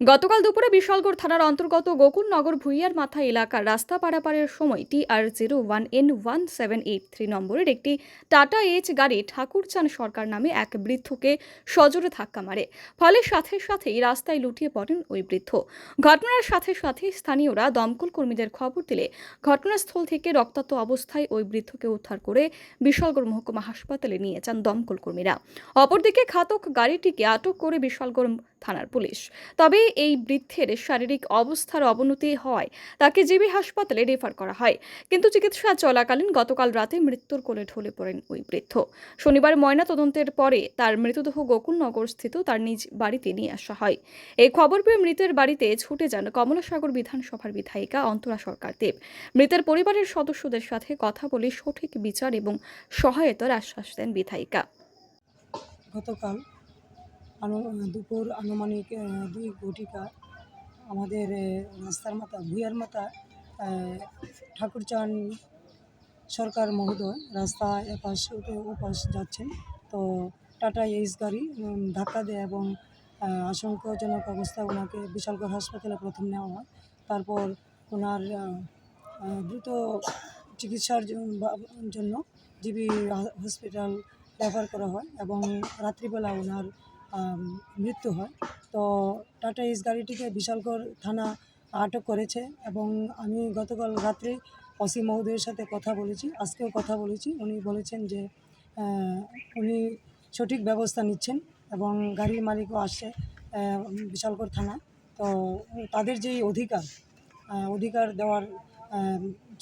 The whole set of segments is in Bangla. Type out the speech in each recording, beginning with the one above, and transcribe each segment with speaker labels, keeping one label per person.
Speaker 1: গতকাল দুপুরে বিশালগড় থানার অন্তর্গত গোকুলনগর ভুইয়ার মাথা এলাকার রাস্তা পারাপারের সময় T R zero one N one seven eight three নম্বরের একটি টাটা এইচ গাড়ি ঠাকুরচাঁদ সরকার নামে এক বৃদ্ধকে সজোরে ধাক্কা মারে। ফলে সাথে সাথেই রাস্তায় লুটিয়ে পড়েন ওই বৃদ্ধ। ঘটনার সাথে সাথে স্থানীয়রা দমকল কর্মীদের খবর দিলে ঘটনাস্থল থেকে রক্তাক্ত অবস্থায় ওই বৃদ্ধকে উদ্ধার করে বিশালগড় মহকুমা হাসপাতালে নিয়ে যান দমকল কর্মীরা। অপরদিকে ঘাতক গাড়িটিকে আটক করে বিশালগড় থানার পুলিশ। তবে এই বৃদ্ধের শারীরিক অবস্থার অবনতি হওয়ায় তাকে জিবি হাসপাতালে রেফার করা হয়। কিন্তু চিকিৎসা চলাকালীন গতকাল রাতে মৃত্যুর কোলে ঢলে পড়েন ওই বৃদ্ধ। শনিবার ময়না তদন্তের পরে তার মৃতদেহ গোকুলনগর স্থিত তার নিজ বাড়িতে নিয়ে আসা হয়। এই খবর পেয়ে মৃতের বাড়িতে ছুটে যান কমলাসাগর বিধানসভার বিধায়িকা অন্তরা সরকার দেব। মৃতের পরিবারের সদস্যদের সাথে কথা বলে সঠিক বিচার এবং সহায়তার আশ্বাস দেন বিধায়িকা।
Speaker 2: গতকাল আনু- দুপুর আনুমানিক দুই ঘটিকা আমাদের রাস্তার মাথা ভুইয়ার মাথা আহ, ঠাকুরচাঁদ সরকার মহোদয় রাস্তা এপাশ ওপাশ যাচ্ছেন। তো টাটা এইস গাড়ি ধাক্কা দেয় এবং আশঙ্কাজনক অবস্থায় ওনাকে বিশালগড় হাসপাতালে প্রথম নেওয়া হয়। তারপর ওনার দ্রুত চিকিৎসার জন্য জিবি হসপিটাল রেফার করা হয় এবং রাত্রিবেলা ওনার মৃত্যু হয়। তো টাটা ইস গাড়িটিকে বিশালগড় থানা আটক করেছে এবং আমি গতকাল রাত্রে অসীম মহোদয়ের সাথে কথা বলেছি, আজকেও কথা বলেছি। উনি বলেছেন যে উনি সঠিক ব্যবস্থা নিচ্ছেন এবং গাড়ির মালিকও আসছে বিশালগড় থানা। তো তাদের যেই অধিকার অধিকার দেওয়ার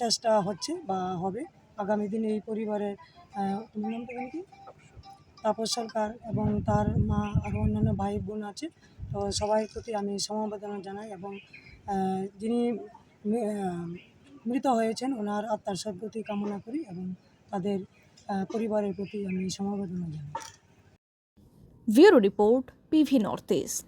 Speaker 2: চেষ্টা হচ্ছে বা হবে, আগামী দিনে এই পরিবারের কি? তাপস সরকার এবং তার মা আরও অন্যান্য ভাই বোন আছে, তো সবাই প্রতি আমি সমবেদনা জানাই এবং যিনি মৃত হয়েছেন ওনার আত্মার সদ্গতি কামনা করি এবং তাদের পরিবারের প্রতি আমি সমবেদনা জানাই।
Speaker 1: Bureau report PV north east.